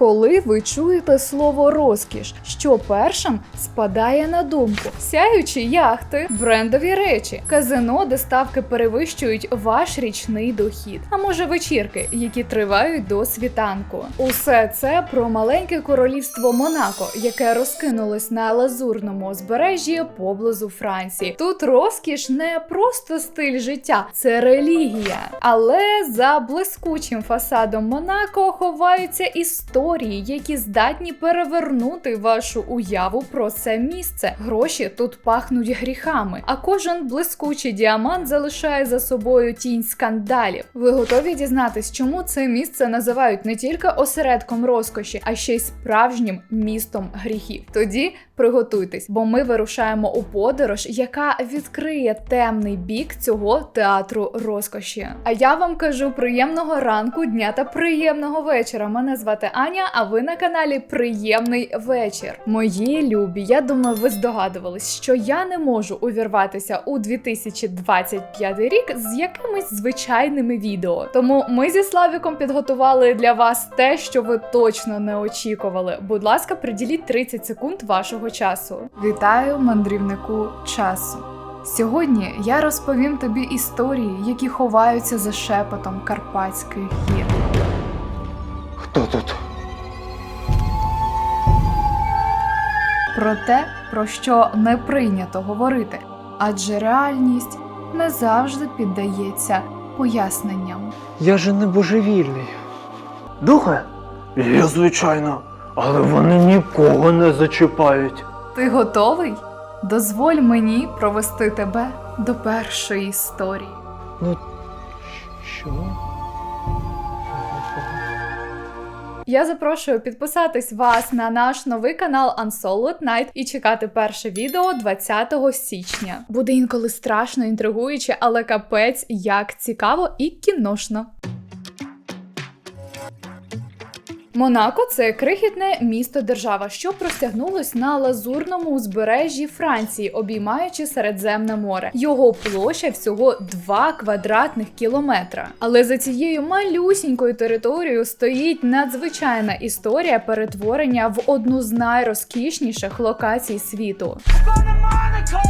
Коли ви чуєте слово розкіш, що першим спадає на думку? Сяючі яхти, брендові речі, казино, де ставки перевищують ваш річний дохід, а може вечірки, які тривають до світанку. Усе це про маленьке королівство Монако, яке розкинулось на лазурному узбережжі поблизу Франції. Тут розкіш не просто стиль життя, це релігія. Але за блискучим фасадом Монако ховаються історії, які здатні перевернути вашу уяву про це місце. Гроші тут пахнуть гріхами, а кожен блискучий діамант залишає за собою тінь скандалів. Ви готові дізнатись, чому це місце називають не тільки осередком розкоші, а ще й справжнім містом гріхів. Тоді приготуйтесь, бо ми вирушаємо у подорож, яка відкриє темний бік цього театру розкоші. А я вам кажу приємного ранку, дня та приємного вечора. Мене звати Аня, а ви на каналі Приємний вечір. Мої любі, я думаю, ви здогадувались, що я не можу увірватися у 2025 рік з якимись звичайними відео. Тому ми зі Славіком підготували для вас те, що ви точно не очікували. Будь ласка, приділіть 30 секунд вашого часу. Вітаю, мандрівнику часу. Сьогодні я розповім тобі історії, які ховаються за шепотом Карпатських гір. Хто тут? Про те, про що не прийнято говорити, адже реальність не завжди піддається поясненням. Я же не божевільний. Духи? Є, звичайно, але вони нікого не зачіпають. Ти готовий? Дозволь мені провести тебе до першої історії. Ну, що? Я запрошую підписатись вас на наш новий канал Unsolid Night і чекати перше відео 20 січня. Буде інколи страшно інтригуюче, але капець як цікаво і кіношно. Монако це крихітне місто-держава, що простягнулось на лазурному узбережжі Франції, обіймаючи Середземне море. Його площа всього 2 квадратних кілометра. Але за цією малюсінькою територією стоїть надзвичайна історія перетворення в одну з найрозкішніших локацій світу. This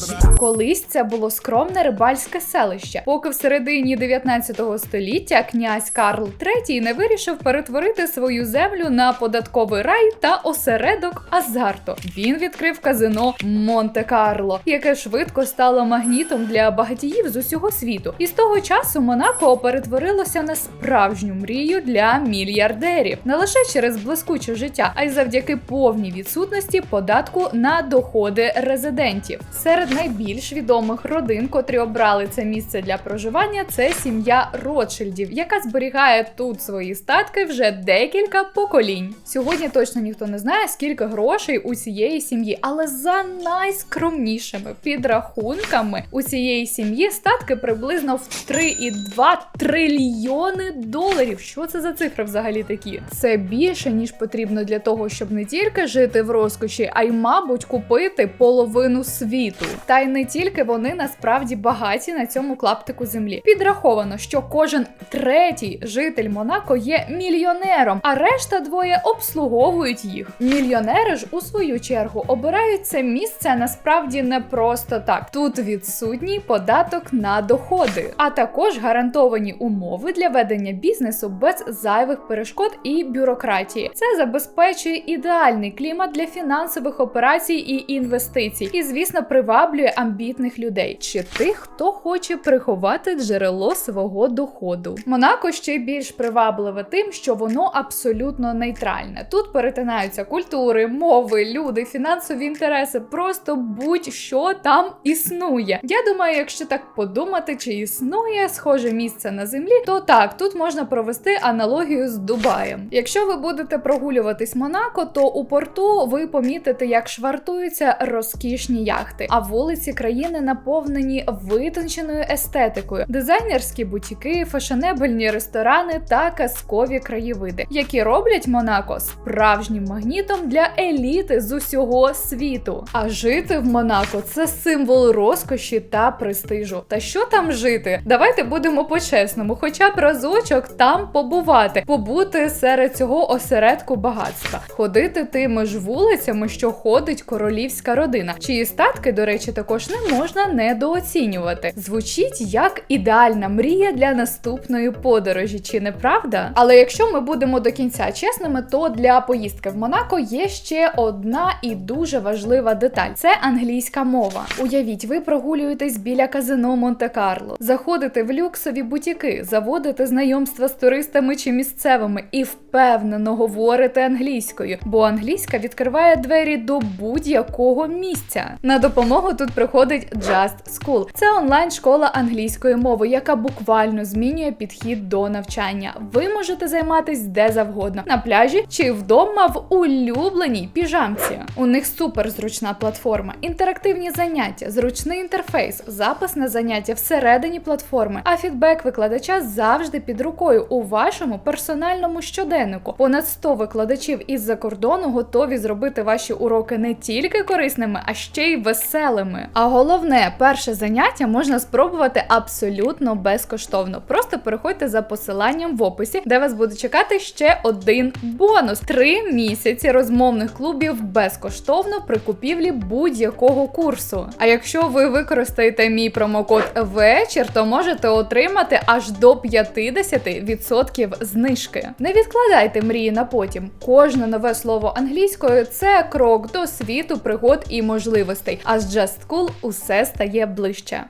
stop? Колись це було скромне рибальське селище, поки в середині 19 століття князь Карл III не вирішив перетворити свою землю на податковий рай та осередок азарту. Він відкрив казино Монте-Карло, яке швидко стало магнітом для багатіїв з усього світу. І з того часу Монако перетворилося на справжню мрію для мільярдерів не лише через блискуче життя, а й завдяки повній відсутності податку на доходи резидентів. Серед найбільш відомих родин, котрі обрали це місце для проживання, це сім'я Ротшильдів, яка зберігає тут свої статки вже декілька поколінь. Сьогодні точно ніхто не знає, скільки грошей у цієї сім'ї, але за найскромнішими підрахунками у цієї сім'ї статки приблизно в 3,2 трильйони доларів. Що це за цифри взагалі такі? Це більше ніж потрібно для того, щоб не тільки жити в розкоші, а й, мабуть, купити половину світу. Та й не тільки вони насправді багаті на цьому клаптику землі. Підраховано, що кожен третій житель Монако є мільйонером, а решта двоє обслуговують їх. Мільйонери ж у свою чергу обирають це місце насправді не просто так. Тут відсутній податок на доходи, а також гарантовані умови для ведення бізнесу без зайвих перешкод і бюрократії. Це забезпечує ідеальний клімат для фінансових операцій і інвестицій, і звісно приваблює амбітних людей чи тих, хто хоче приховати джерело свого доходу. Монако ще більш привабливе тим, що воно абсолютно нейтральне. Тут перетинаються культури, мови, люди, фінансові інтереси, просто будь-що там існує. Я думаю, якщо так подумати, чи існує схоже місце на землі, то так, тут можна провести аналогію з Дубаєм. Якщо ви будете прогулюватись Монако, то у порту ви помітите, як швейцар швартуються розкішні яхти, а вулиці країни наповнені витонченою естетикою, дизайнерські бутіки, фешенебельні ресторани та казкові краєвиди, які роблять Монако справжнім магнітом для еліти з усього світу. А жити в Монако це символ розкоші та престижу. Та що там жити? Давайте будемо по-чесному, хоча б разочок там побувати, побути серед цього осередку багатства, ходити тими ж вулицями, що ходить королівська родина, чиї статки, до речі, також не можна недооцінювати. Звучить як ідеальна мрія для наступної подорожі, чи не правда? Але якщо ми будемо до кінця чесними, то для поїздки в Монако є ще одна і дуже важлива деталь: це англійська мова. Уявіть, ви прогулюєтесь біля казино Монте-Карло, заходите в люксові бутіки, заводите знайомства з туристами чи місцевими і впевнено говорите англійською, бо англійська відкриває двері до будь-якого місця. На допомогу тут приходить Just School. Це онлайн-школа англійської мови, яка буквально змінює підхід до навчання. Ви можете займатись де завгодно на пляжі чи вдома в улюбленій піжамці. У них супер зручна платформа, інтерактивні заняття, зручний інтерфейс, запис на заняття всередині платформи, а фідбек викладача завжди під рукою у вашому персональному щоденнику. Понад 100 викладачів із-за кордону готові зробити ваші уроки не тільки корисними, а ще й веселими. А головне, перше заняття можна спробувати абсолютно безкоштовно. Просто переходьте за посиланням в описі, де вас буде чекати ще один бонус: три місяці розмовних клубів безкоштовно при купівлі будь-якого курсу. А якщо ви використаєте мій промокод вечір, то можете отримати аж до 50% знижки. Не відкладайте мрії на потім. Кожне нове слово англійською це крок до світу пригод і можливостей. А з Just Cool усе стає ближче.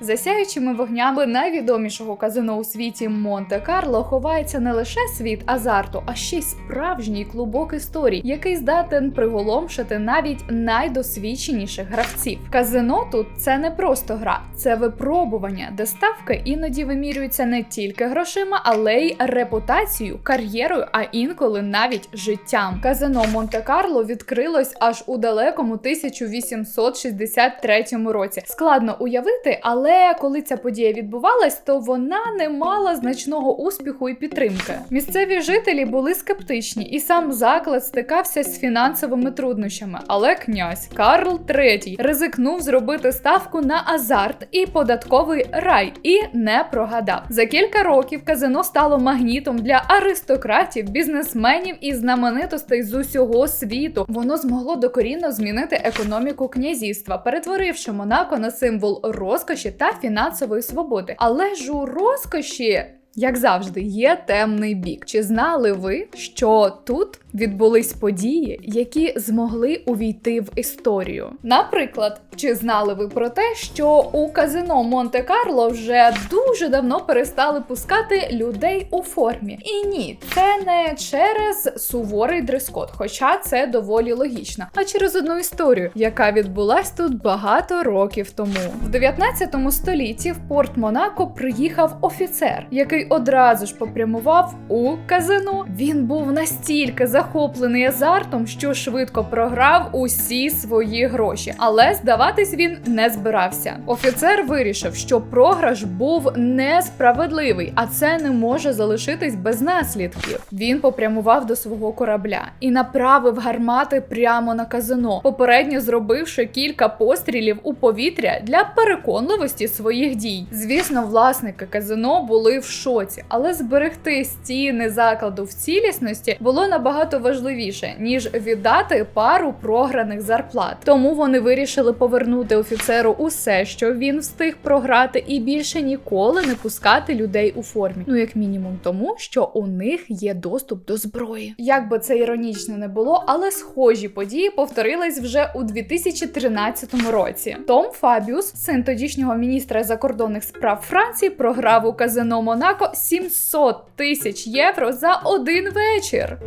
За сяючими вогнями найвідомішого казино у світі Монте-Карло ховається не лише світ азарту, а ще й справжній клубок історій, який здатен приголомшити навіть найдосвідченіших гравців. Казино тут це не просто гра, це випробування, де ставки іноді вимірюються не тільки грошима, але й репутацією, кар'єрою, а інколи навіть життям. Казино Монте-Карло відкрилось аж у далекому 1863 році. Складно уявити, але коли ця подія відбувалась, то вона не мала значного успіху і підтримки. Місцеві жителі були скептичні, і сам заклад стикався з фінансовими труднощами. Але князь Карл III ризикнув зробити ставку на азарт і податковий рай і не прогадав. За кілька років казино стало магнітом для аристократів, бізнесменів і знаменитостей з усього світу. Воно змогло докорінно змінити економіку князівства, перетворивши Монако на символ розкоші та фінансової свободи. Але ж у розкоші. Як завжди, є темний бік. Чи знали ви, що тут відбулись події, які змогли увійти в історію? Наприклад, чи знали ви про те, що у казино Монте-Карло вже дуже давно перестали пускати людей у формі? І ні, це не через суворий дрес-код, хоча це доволі логічно, а через одну історію, яка відбулась тут багато років тому. В 19 столітті в порт Монако приїхав офіцер, який одразу ж попрямував у казино. Він був настільки захоплений азартом, що швидко програв усі свої гроші, але здаватись він не збирався. Офіцер вирішив, що програш був несправедливий, а це не може залишитись без наслідків. Він попрямував до свого корабля і направив гармати прямо на казино, попередньо зробивши кілька пострілів у повітря для переконливості своїх дій. Звісно, власники казино були в шоці, але зберегти стіни закладу в цілісності було набагато важливіше ніж віддати пару програних зарплат. Тому вони вирішили повернути офіцеру усе, що він встиг програти, і більше ніколи не пускати людей у формі. Ну як мінімум, тому що у них є доступ до зброї. Як би це іронічно не було, але схожі події повторились вже у 2013 році. Том Фабіус, син тодішнього міністра закордонних справ Франції, програв у казино Монако Монако 700 тисяч євро за один вечір.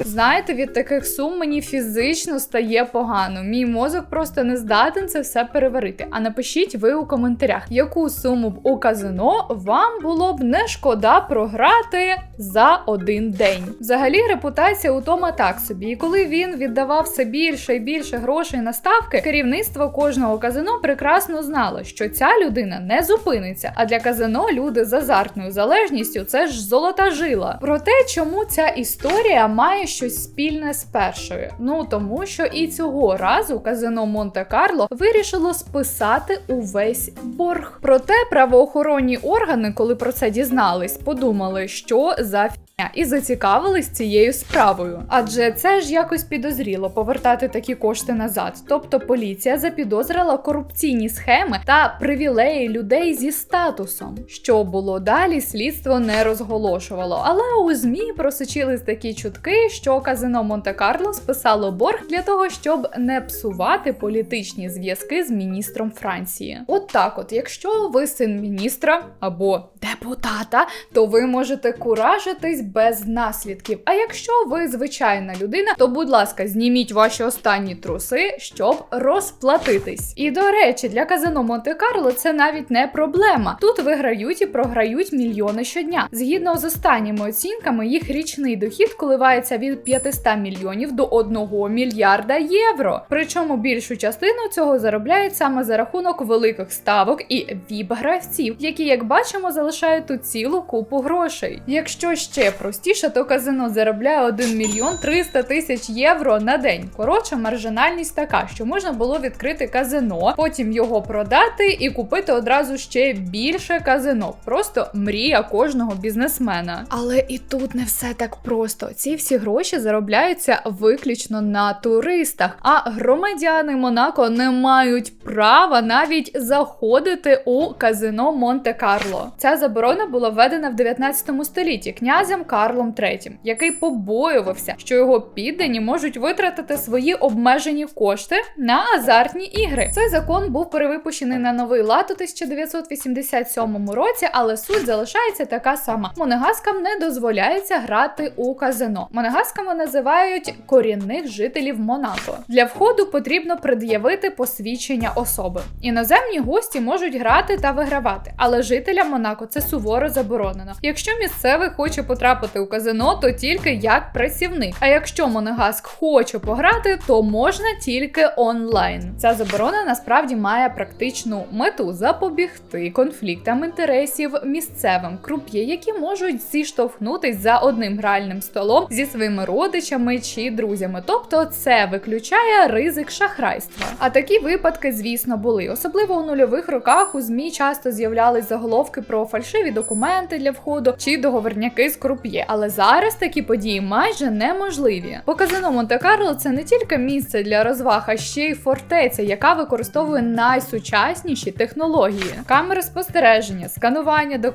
Знаєте, від таких сум мені фізично стає погано. Мій мозок просто не здатен це все переварити. А напишіть ви у коментарях, яку суму б у казино вам було б не шкода програти за один день. Взагалі, репутація у Тома так собі. І коли він віддавав все більше і більше грошей на ставки, керівництво кожного казино прекрасно знало, що ця людина не зупиниться. А для казино люди з азартною залежністю це ж золота жила. Про те, чому ця історія має щось спільне з першою. Ну тому що і цього разу казино Монте-Карло вирішило списати увесь борг. Проте правоохоронні органи, коли про це дізнались, подумали, що за фігня, і зацікавились цією справою. Адже це ж якось підозріло повертати такі кошти назад. Тобто поліція запідозрила корупційні схеми та привілеї людей зі статусом. Що було далі, слідство не розголошувало. Але у ЗМІ просочились такі чутки, що казино Монте-Карло списало борг для того, щоб не псувати політичні зв'язки з міністром Франції. От так, от, якщо ви син міністра або депутата, то ви можете куражитись без наслідків. А якщо ви звичайна людина, то будь ласка, зніміть ваші останні труси, щоб розплатитись. І до речі, для казино Монте-Карло це навіть не проблема. Тут виграють і програють мільйони щодня. Згідно з останніми оцінками, їх річний дохід коливається від 500 мільйонів до 1 мільярда євро. Причому більшу частину цього заробляють саме за рахунок великих ставок і віп-гравців, які, як бачимо, залишають тут цілу купу грошей. Якщо ще простіше, то казино заробляє 1 мільйон 300 тисяч євро на день. Коротше, маржинальність така, що можна було відкрити казино, потім його продати і купити одразу ще більше казино. Просто мрія кожного бізнесмена. Але і тут не все так просто. Ці всі гроші заробляються виключно на туристах, а громадяни Монако не мають права навіть заходити у казино Монте-Карло. Ця заборона була введена в 19 столітті князем Карлом III, який побоювався, що його піддані можуть витратити свої обмежені кошти на азартні ігри. Цей закон був перевипущений на новий лад у 1987 році, але суть залишається така сама: монегаскам не дозволяється грати у казино. Монегасками називають корінних жителів Монако. Для входу потрібно пред'явити посвідчення особи. Іноземні гості можуть грати та вигравати, але жителям Монако це суворо заборонено. Якщо місцевий хоче потрапити у казино, то тільки як працівник. А якщо Монегаск хоче пограти, то можна тільки онлайн. Ця заборона насправді має практичну мету запобігти конфліктам інтересів місцевим круп'є, які можуть зіштовхнутись за одним гральним столом зі своїми родичами чи друзями. Тобто це виключає ризик шахрайства. А такі випадки, звісно, були. Особливо у нульових роках у ЗМІ часто з'являлись заголовки про фальшиві документи для входу чи договорняки з круп'є. Але зараз такі події майже неможливі. Бо казино Монте-Карло це не тільки місце для розваг, а ще й фортеця, яка використовує найсучасніші технології: камери спостереження, сканування документів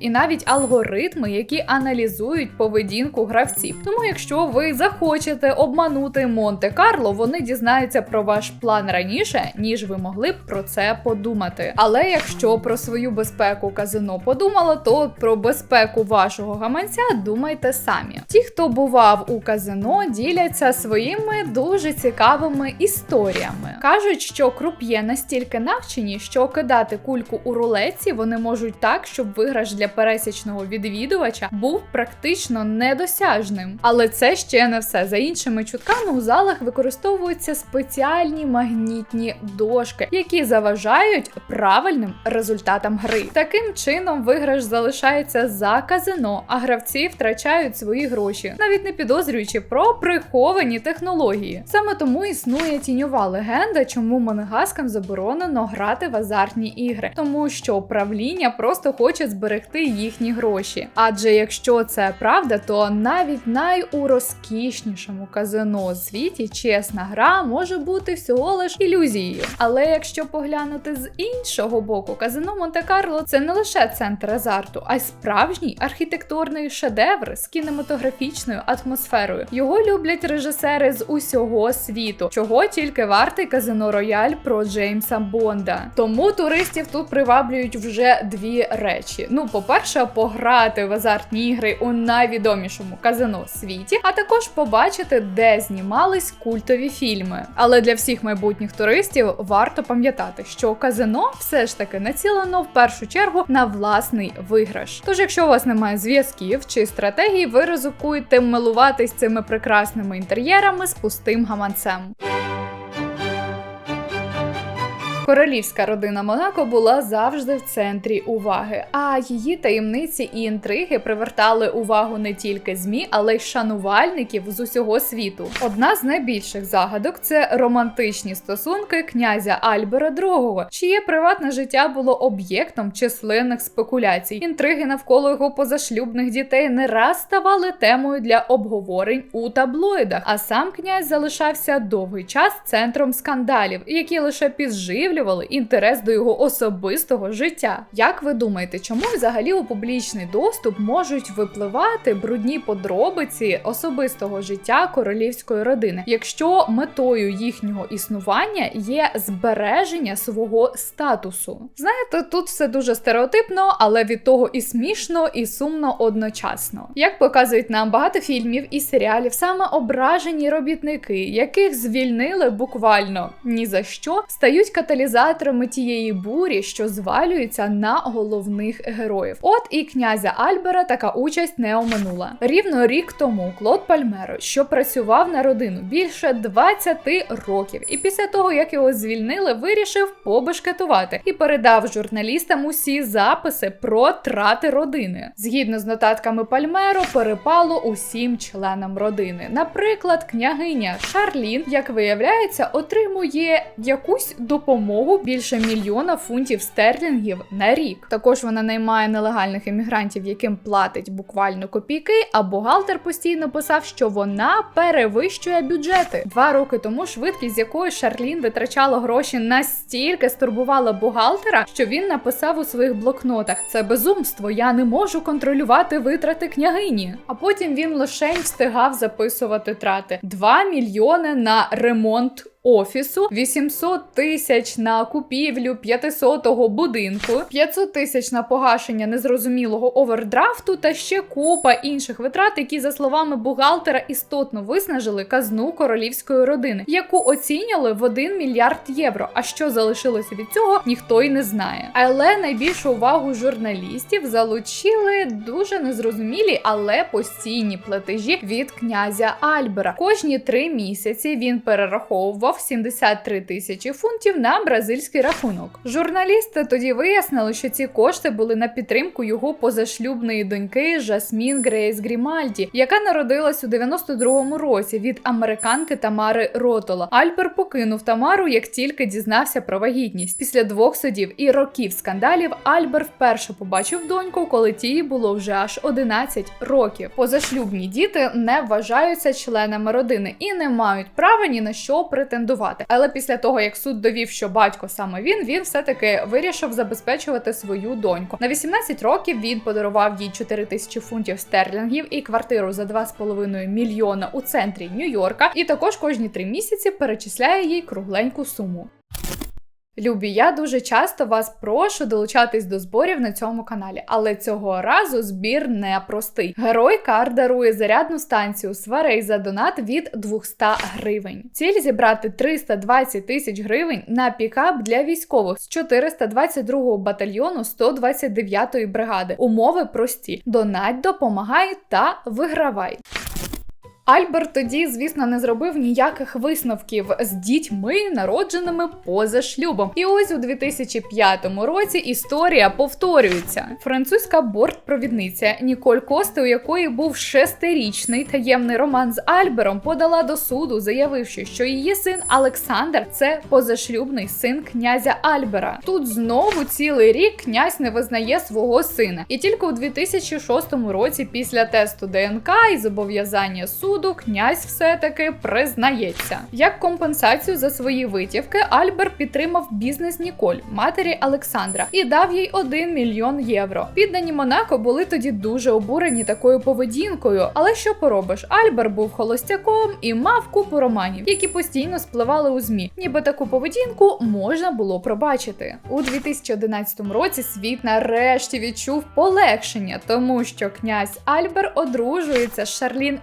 і навіть алгоритми, які аналізують поведінку гравців. Тому, якщо ви захочете обманути Монте-Карло, вони дізнаються про ваш план раніше, ніж ви могли б про це подумати. Але якщо про свою безпеку казино подумало, то про безпеку вашого гаманця думайте самі. Ті, хто бував у казино, діляться своїми дуже цікавими історіями. Кажуть, що круп'є настільки навчені, що кидати кульку у рулетці вони можуть так, щоб виграш для пересічного відвідувача був практично недосяжним. Але це ще не все. За іншими чутками у залах використовуються спеціальні магнітні дошки, які заважають правильним результатам гри. Таким чином, виграш залишається за казино, а гравці втрачають свої гроші, навіть не підозрюючи про приховані технології. Саме тому існує тіньова легенда, чому монегаскам заборонено грати в азартні ігри, тому що правління просто хоче зберегти їхні гроші. Адже якщо це правда, то навіть найурозкішнішому казино у світі чесна гра може бути всього лиш ілюзією. Але якщо поглянути з іншого боку, казино Монте-Карло це не лише центр азарту, а й справжній архітектурний шедевр з кінематографічною атмосферою. Його люблять режисери з усього світу, чого тільки вартий казино Рояль про Джеймса Бонда. Тому туристів тут приваблюють вже дві речі: ну, по-перше, пограти в азартні ігри у найвідомішому казино світі, а також побачити, де знімались культові фільми. Але для всіх майбутніх туристів варто пам'ятати, що казино все ж таки націлено в першу чергу на власний виграш. Тож, якщо у вас немає зв'язків чи стратегії, ви ризикуєте милуватись цими прекрасними інтер'єрами з пустим гаманцем. Королівська родина Монако була завжди в центрі уваги, а її таємниці і інтриги привертали увагу не тільки змі, але й шанувальників з усього світу. Одна з найбільших загадок це романтичні стосунки князя Альбера II, чиє приватне життя було об'єктом численних спекуляцій. Інтриги навколо його позашлюбних дітей не раз ставали темою для обговорень у таблоїдах. А сам князь залишався довгий час центром скандалів, які лише підживлювали інтерес до його особистого життя. Як ви думаєте, чому взагалі у публічний доступ можуть випливати брудні подробиці особистого життя королівської родини, якщо метою їхнього існування є збереження свого статусу? Знаєте, тут все дуже стереотипно, але від того і смішно, і сумно одночасно. Як показують нам багато фільмів і серіалів, саме ображені робітники, яких звільнили буквально ні за що, стають каталізаторами тієї бурі, що звалюється на головних героїв. От і князя Альбера така участь не оминула. Рівно рік тому Клод Пальмеро, що працював на родину більше 20 років, і після того як його звільнили, вирішив побешкетувати і передав журналістам усі записи про трати родини. Згідно з нотатками Пальмеро, перепало усім членам родини. Наприклад, княгиня Шарлін, як виявляється, отримує якусь допомогу більше мільйона фунтів стерлінгів на рік. Також вона наймає нелегальних емігрантів, яким платить буквально копійки. А бухгалтер постійно писав, що вона перевищує бюджети. Два роки тому швидкість, з якою Шарлін витрачала гроші, настільки стурбувала бухгалтера, що він написав у своїх блокнотах: це безумство, я не можу контролювати витрати княгині. А потім він лишень встигав записувати трати 2 мільйони на ремонт. Офісу 800 тисяч на купівлю 500-го будинку, 500 тисяч на погашення незрозумілого овердрафту та ще купа інших витрат, які, за словами бухгалтера, істотно виснажили казну королівської родини, яку оцінювали в 1 мільярд євро. А що залишилося від цього, ніхто й не знає. Але найбільшу увагу журналістів залучили дуже незрозумілі, але постійні платежі від князя Альбера. Кожні три місяці він перераховував 73 тисячі фунтів на бразильський рахунок. Журналісти тоді вияснили, що ці кошти були на підтримку його позашлюбної доньки Жасмін Грейс Грімальді, яка народилась у 92-му році від американки Тамари Ротола. Альбер покинув Тамару, як тільки дізнався про вагітність. Після двох судів і років скандалів Альбер вперше побачив доньку, коли тій було вже аж 11 років. Позашлюбні діти не вважаються членами родини і не мають права ні на що претендувати. Але після того, як суд довів, що батько саме він, він все-таки вирішив забезпечувати свою доньку. На 18 років він подарував їй 4 тисячі фунтів стерлінгів і квартиру за 2,5 мільйона у центрі Нью-Йорка. І також кожні три місяці перечисляє їй кругленьку суму. Любі, я дуже часто вас прошу долучатись до зборів на цьому каналі, але цього разу збір непростий. Герой Кар дарує зарядну станцію сварей за донат від 200 гривень. Ціль зібрати 320 тисяч гривень на пікап для військових з 422 батальйону 129-ї бригади. Умови прості: донать, допомагай та вигравай. Альберт тоді, звісно, не зробив ніяких висновків з дітьми, народженими поза шлюбом. І ось у 2005 році історія повторюється. Французька бортпровідниця Ніколь Косте, у якої був шестирічний таємний роман з Альбером, подала до суду, заявивши, що її син Олександр це позашлюбний син князя Альбера. Тут знову цілий рік князь не визнає свого сина, і тільки у 2006 році, після тесту ДНК і зобов'язання суду. Суду князь все-таки признається. Як компенсацію за свої витівки, Альбер підтримав бізнес Ніколь, матері Олександра, і дав їй 1 мільйон євро. Піддані Монако були тоді дуже обурені такою поведінкою. Але що поробиш? Альбер був холостяком і мав купу романів, які постійно спливали у змі. Ніби таку поведінку можна було пробачити. У 2011 році світ нарешті відчув полегшення, тому що князь Альбер одружується з Шарлін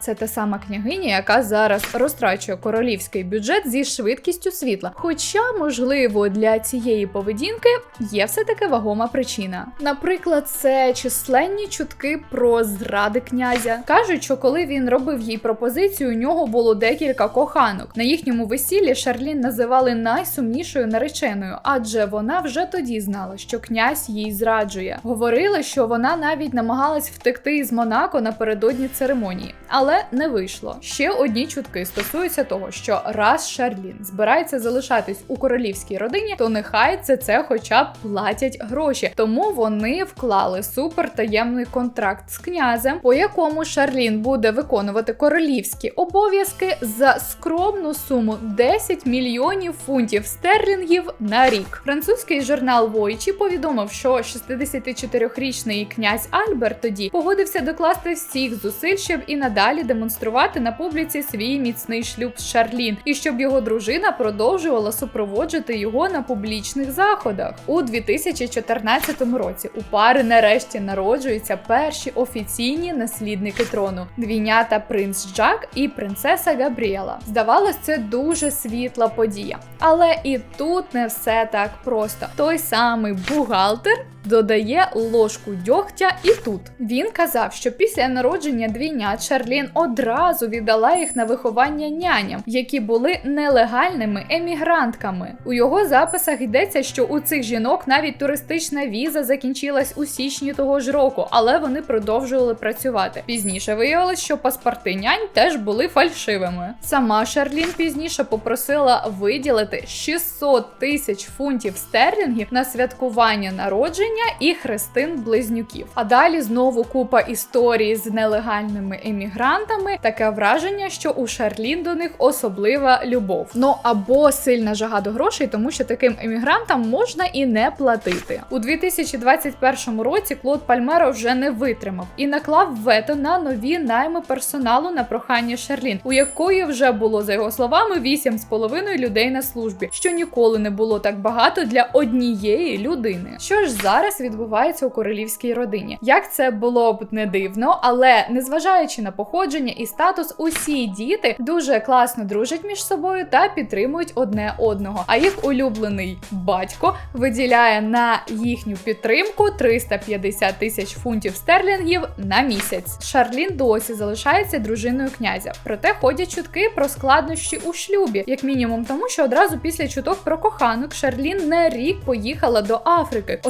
Це та сама княгиня, яка зараз розтрачує королівський бюджет зі швидкістю світла. Хоча, можливо, для цієї поведінки є все таки вагома причина. Наприклад, це численні чутки про зради князя. Кажуть, що коли він робив їй пропозицію, у нього було декілька коханок. На їхньому весіллі Шарлін називали найсумнішою нареченою, адже вона вже тоді знала, що князь їй зраджує. Говорили, що вона навіть намагалась втекти із Монако напередодні церемонії, але не вийшло. Ще одні чутки стосуються того, що раз Шарлін збирається залишатись у королівській родині, то нехай це це хоча б платять гроші. Тому вони вклали супертаємний контракт з князем, по якому Шарлін буде виконувати королівські обов'язки за скромну суму 10 мільйонів фунтів стерлінгів на рік. Французький журнал Войчі повідомив, що 64-річний князь Альберт тоді погодився докласти всіх зусиль, щоб і надалі демонструвати на публіці свій міцний шлюб з Шарлін, і щоб його дружина продовжувала супроводжувати його на публічних заходах. У 2014 році у пари нарешті народжуються перші офіційні наслідники трону двійнята принц Джак і принцеса Габріела. Здавалось, це дуже світла подія. Але і тут не все так просто. Той самий бухгалтер додає ложку дьогтя і тут. Він казав, що після народження двійнят Шарлін одразу віддала їх на виховання няням, які були нелегальними емігрантками. У його записах йдеться, що у цих жінок навіть туристична віза закінчилась у січні того ж року, але вони продовжували працювати. Пізніше виявилось, що паспорти нянь теж були фальшивими. Сама Шарлін пізніше попросила виділити 600 тисяч фунтів стерлінгів на святкування народження і хрестин близнюків. А далі знову купа історій з нелегальними емігрантами. Таке враження, що у Шарлін до них особлива любов. Ну або сильна жага до грошей, тому що таким емігрантам можна і не платити. У 2021 році Клод Пальмеро вже не витримав і наклав вето на нові найми персоналу на прохання Шарлін, у якої вже було за його словами 8,5 людей на службі, що ніколи не було так багато для однієї людини. Що ж зараз відбувається у королівській родині? Як це було б не дивно, але незважаючи на походження і статус, усі діти дуже класно дружать між собою та підтримують одне одного. А їх улюблений батько виділяє на їхню підтримку 350 тисяч фунтів стерлінгів на місяць. Шарлін досі залишається дружиною князя, проте ходять чутки про складнощі у шлюбі, як мінімум, тому що одразу після чуток про коханок Шарлін на рік поїхала до Африки.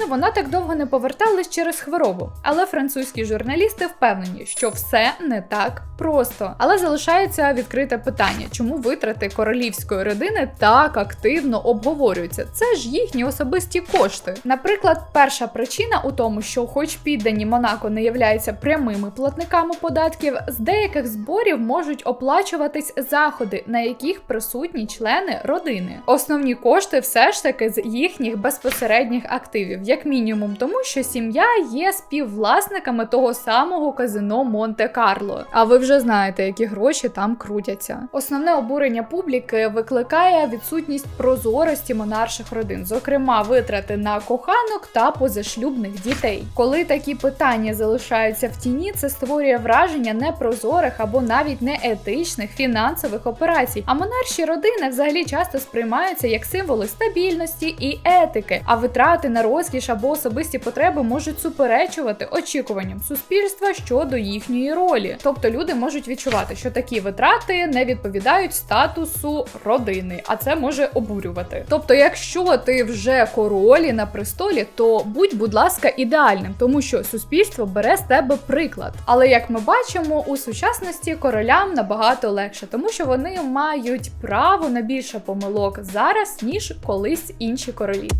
Офіційно вона так довго не поверталась через хворобу. Але французькі журналісти впевнені, що все не так просто. Але залишається відкрите питання, чому витрати королівської родини так активно обговорюються. Це ж їхні особисті кошти. Наприклад, перша причина у тому, що, хоч піддані Монако не являються прямими платниками податків, з деяких зборів можуть оплачуватись заходи, на яких присутні члени родини. Основні кошти все ж таки з їхніх безпосередніх активів, як мінімум, тому що сім'я є співвласниками того самого казино Монте-Карло. А ви вже знаєте, які гроші там крутяться. Основне обурення публіки викликає відсутність прозорості монарших родин, зокрема витрати на коханок та позашлюбних дітей. Коли такі питання залишаються в тіні, це створює враження непрозорих або навіть неетичних фінансових операцій. А монарші родини взагалі часто сприймаються як символи стабільності і етики, а витрати на розкіш або особисті потреби можуть суперечувати очікуванням суспільства щодо їхньої ролі. Тобто люди можуть відчувати, що такі витрати не відповідають статусу родини, а це може обурювати. Тобто, якщо ти вже королі на престолі, то будь, будь ласка, ідеальним, тому що суспільство бере з тебе приклад. Але як ми бачимо, у сучасності королям набагато легше, тому що вони мають право на більше помилок зараз ніж колись інші королі.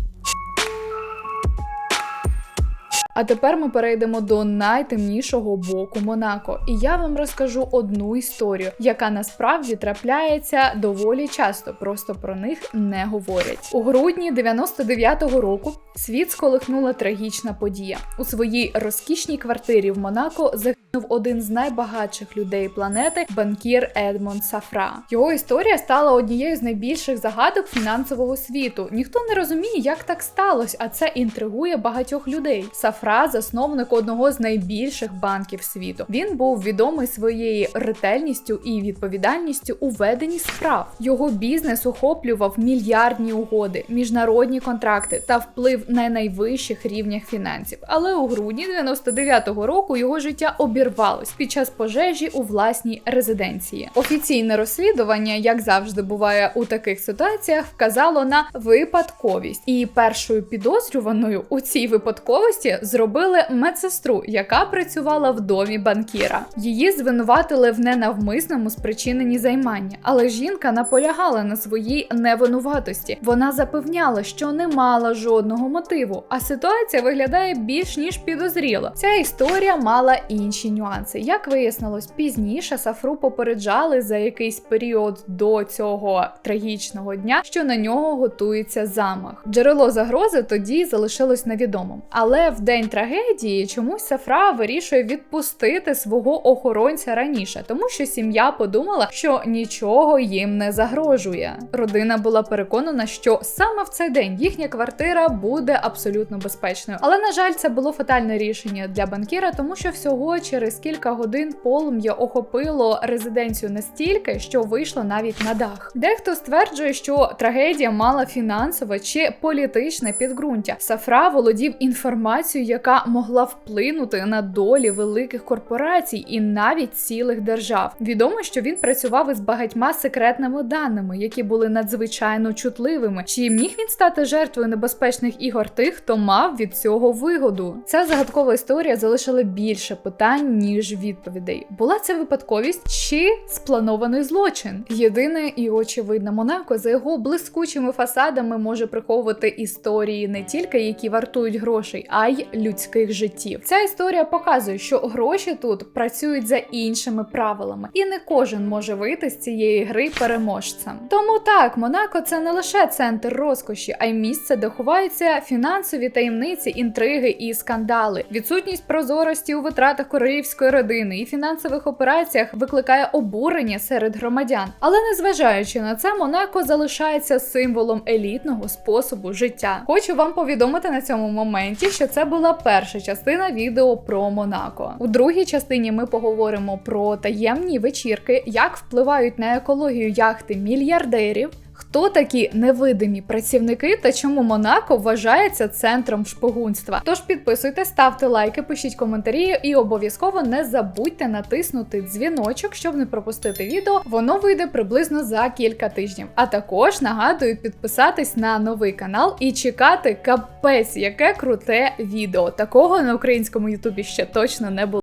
А тепер ми перейдемо до найтемнішого боку Монако. І я вам розкажу одну історію, яка насправді трапляється доволі часто, просто про них не говорять. У грудні 99-го року світ сколихнула трагічна подія. У своїй розкішній квартирі в Монако загинув один з найбагатших людей планети банкір Едмонд Сафра. Його історія стала однією з найбільших загадок фінансового світу. Ніхто не розуміє, як так сталося, а це інтригує багатьох людей. Сафра засновник одного з найбільших банків світу. Він був відомий своєю ретельністю і відповідальністю у веденні справ. Його бізнес охоплював мільярдні угоди, міжнародні контракти та вплив на найвищих рівнях фінансів. Але у грудні 99-го року його життя обірвалось під час пожежі у власній резиденції. Офіційне розслідування, як завжди буває у таких ситуаціях, вказало на випадковість. І першою підозрюваною у цій випадковості зробили медсестру, яка працювала в домі банкіра. Її звинуватили в ненавмисному спричиненні займання, але жінка наполягала на своїй невинуватості. Вона запевняла, що не мала жодного мотиву, а ситуація виглядає більш ніж підозріло. Ця історія мала інші нюанси. Як вияснилось пізніше, Сафру попереджали за якийсь період до цього трагічного дня, що на нього готується замах. Джерело загрози тоді залишилось невідомим. Але в день трагедії чомусь Сафра вирішує відпустити свого охоронця раніше, тому що сім'я подумала, що нічого їм не загрожує. Родина була переконана, що саме в цей день їхня квартира буде абсолютно безпечною. Але на жаль, це було фатальне рішення для банкіра, тому що всього через кілька годин полум'я охопило резиденцію настільки, що вийшло навіть на дах. Дехто стверджує, що трагедія мала фінансове чи політичне підґрунтя. Сафра володів інформацією, яка могла вплинути на долі великих корпорацій і навіть цілих держав. Відомо, що він працював із багатьма секретними даними, які були надзвичайно чутливими. Чи міг він стати жертвою небезпечних ігор тих, хто мав від цього вигоду? Ця загадкова історія залишила більше питань ніж відповідей. Була це випадковість чи спланований злочин? Єдине і очевидне Монако за його блискучими фасадами може приховувати історії не тільки які вартують грошей, а й людських життів. Ця історія показує, що гроші тут працюють за іншими правилами, і не кожен може вийти з цієї гри переможцем. Тому так, Монако це не лише центр розкоші, а й місце, де ховаються фінансові таємниці, інтриги і скандали. Відсутність прозорості у витратах королівської родини і фінансових операціях викликає обурення серед громадян. Але незважаючи на це, Монако залишається символом елітного способу життя. Хочу вам повідомити на цьому моменті, що це була перша частина відео про Монако. У другій частині ми поговоримо про таємні вечірки, як впливають на екологію яхти мільярдерів. Хто такі невидимі працівники та чому Монако вважається центром шпигунства? Тож підписуйтесь, ставте лайки, пишіть коментарі і обов'язково не забудьте натиснути дзвіночок, щоб не пропустити відео. Воно вийде приблизно за кілька тижнів. А також нагадую підписатись на новий канал і чекати капець, яке круте відео. Такого на українському ютубі ще точно не було.